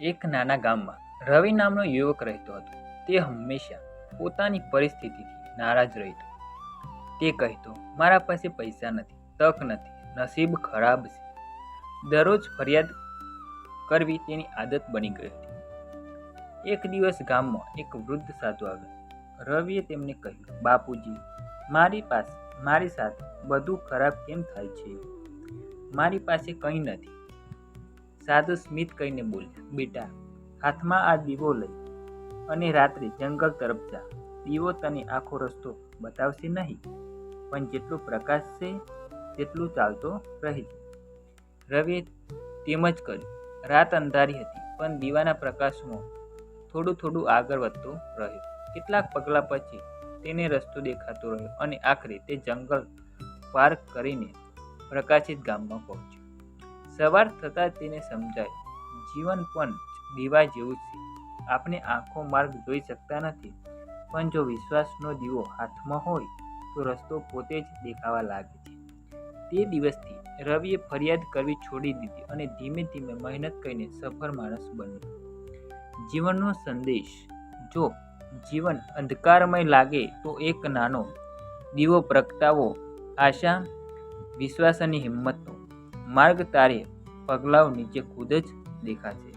એક નાના ગામમાં રવિ નામનો યુવક રહેતો હતો. તે હંમેશા પોતાની પરિસ્થિતિથી નારાજ રહેતો. તે કહેતો, મારા પાસે પૈસા નથી, તક નથી, નસીબ ખરાબ છે. દરરોજ ફરિયાદ કરવી તેની આદત બની ગઈ હતી. એક દિવસ ગામમાં એક વૃદ્ધ સાધુ આવ્યો. રવિએ તેમને કહ્યું, બાપુજી, મારી પાસે, મારી સાથે બધું ખરાબ કેમ થાય છે? મારી પાસે કંઈ નથી. સાધુ સ્મિત કહીને બોલ્યા, બેટા, હાથમાં આ દીવો લઈ અને રાત્રે જંગલ તરફ જા. દીવો તને આખો રસ્તો બતાવશે નહીં, પણ જેટલો પ્રકાશ છે તેટલું ચાલતો રહેજે. રવિએ તેમ જ કર્યું. રાત અંધારી હતી, પણ દીવાના પ્રકાશમાં થોડું થોડું આગળ વધતો રહ્યો. કેટલાક પગલાં પછી તેને રસ્તો દેખાતો રહ્યો અને આખરે તે જંગલ પાર કરીને પ્રકાશિત ગામમાં પહોંચ્યો. સવાર થતાં તેને સમજાય, જીવન પણ દીવા જેવું છે. આપણે આંખો માર્ગ જોઈ શકતા નથી. પણ જો વિશ્વાસનો દીવો હાથમાં હોય, તો રસ્તો પોતે જ દેખાવા લાગે છે. તે દિવસથી રવિએ ફરિયાદ કરવી છોડી દીધી અને ધીમે ધીમે મહેનત કરીને સફળ માણસ બન્યો. જીવનનો સંદેશ, જો જીવન અંધકારમય લાગે, તો એક નાનો દીવો પ્રગટાવો. આશા, વિશ્વાસ અને હિંમતનો માર્ગ તારે પગલાઓ નીચે ખુદ જ દેખાશે.